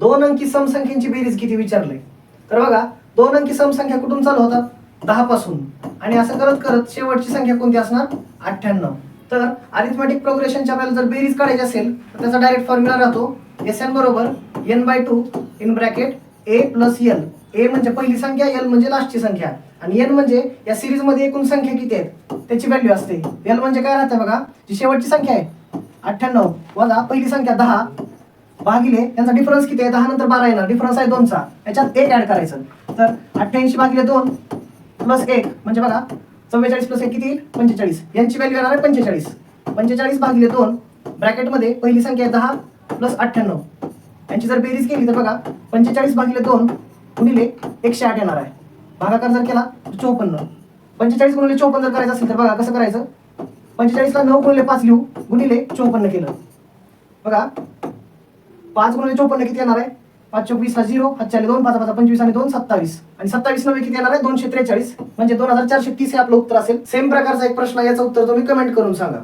दोन अंकी समसंख्येची बेरीज किती विचारलंय तर बघा दोन अंकी समसंख्या कुठून चालू होतात? दहा पासून आणि असं करत करत शेवटची संख्या कोणती असणार? अठ्ठ्याण्णव. तर अरिथमॅटिक प्रोग्रेशनच्या आपल्याला जर बेरीज काढायची असेल तर त्याचा डायरेक्ट फॉर्म्युला राहतो एस एन बरोबर N by two in bracket A plus L A म्हणजे पहिली संख्या एल म्हणजे लास्टची संख्या. आणि एन म्हणजे या सिरीजमध्ये एकूण संख्या किती आहेत? त्याची व्हॅल्यू असते. एल म्हणजे काय राहते बघा जी शेवटची संख्या आहे अठ्ठ्याण्णव. वजा पहिली संख्या दहा भागिले यांचा डिफरन्स किती आहे? दहा नंतर बारा येणार. डिफरन्स आहे दोनचा. याच्यात एक ऍड करायचं. तर अठ्ठ्याऐंशी भागिले दोन प्लस एक म्हणजे बघा चव्वेचाळीस प्लस एक किती येईल? पंचेचाळीस. यांची व्हॅल्यू येणार आहे पंचेचाळीस. पंचेचाळीस भागिले दोन ब्रॅकेटमध्ये पहिली संख्या आहे दहा प्लस अठ्ठ्याण्णव. यांची जर बेरीज केली तर बघा पंचेचाळीस भागिले दोन गुणिले एकशे आठ येणार आहे. भागाकार जर केला तर चोपन्न. पंचेचाळीस गुणिले चोपन्न जर करायचं असेल तर बघा कसं करायचं? पंचेचाळीसला नऊ गुणिले पाच लिहू गुणिले चोपन्न केलं. बघा पाच गुणिले चोपन्न किती येणार आहे? पाच चोवीस वीसला झिरो हातच्याले दोन पाच पाच पंचवीस आणि दोन सत्तावीस. आणि सत्तावीस नव्हे किती येणार आहे? दोनशे त्रेचाळीस. म्हणजे दोन हजार चारशे तीस हे आपलं उत्तर असेल. सेम प्रकारचा एक प्रश्न याचं उत्तर तुम्ही कमेंट करून सांगा.